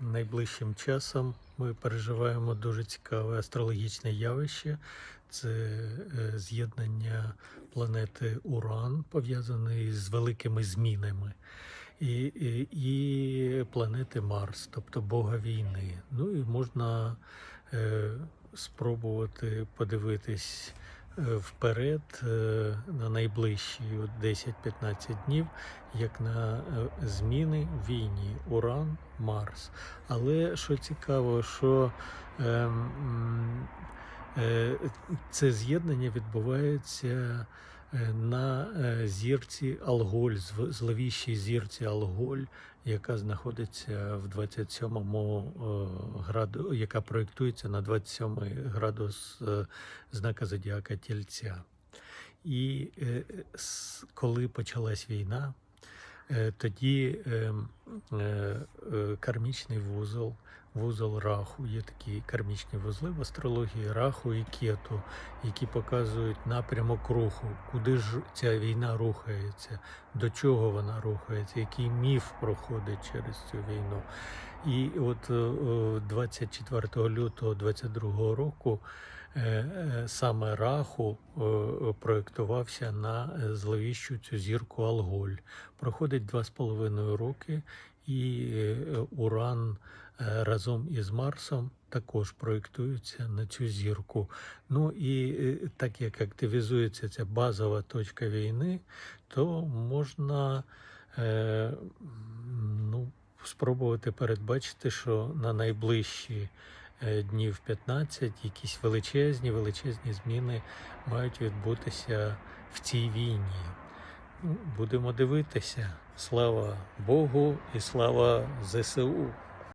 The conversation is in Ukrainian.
Найближчим часом ми переживаємо дуже цікаве астрологічне явище. Це е, з'єднання планети Уран, пов'язаний з великими змінами, і, і, і планети Марс, тобто Бога війни. Ну і можна е, спробувати подивитись вперед е, на найближчі от 10-15 днів, як на е, зміни війні Уран, Марс. Але що цікаво, що ем, е, це з'єднання відбувається на е, зірці Алголь, зловіщій зірці Алголь, яка знаходиться в 27-му е, граду, яка проєктується на 27 градус е, знака Зодіака Тільця. І е, коли почалась війна, е, тоді е, е, е, кармічний вузол, вузол раху, є такі кармічні вузли в астрології раху і кету, які показують напрямок руху, куди ж ця війна рухається, до чого вона рухається, який міф проходить через цю війну. І от е, е, 24 лютого 22 року е, е, саме Раху е, е, проєктувався на е, зловіщу цю зірку Алголь. Проходить два з половиною роки, і е, Уран е, разом із Марсом також проєктуються на цю зірку. Ну і е, так як активізується ця базова точка війни, то можна ну, спробувати передбачити, що на найближчі днів 15 якісь величезні, величезні зміни мають відбутися в цій війні. Будемо дивитися. Слава Богу і слава ЗСУ.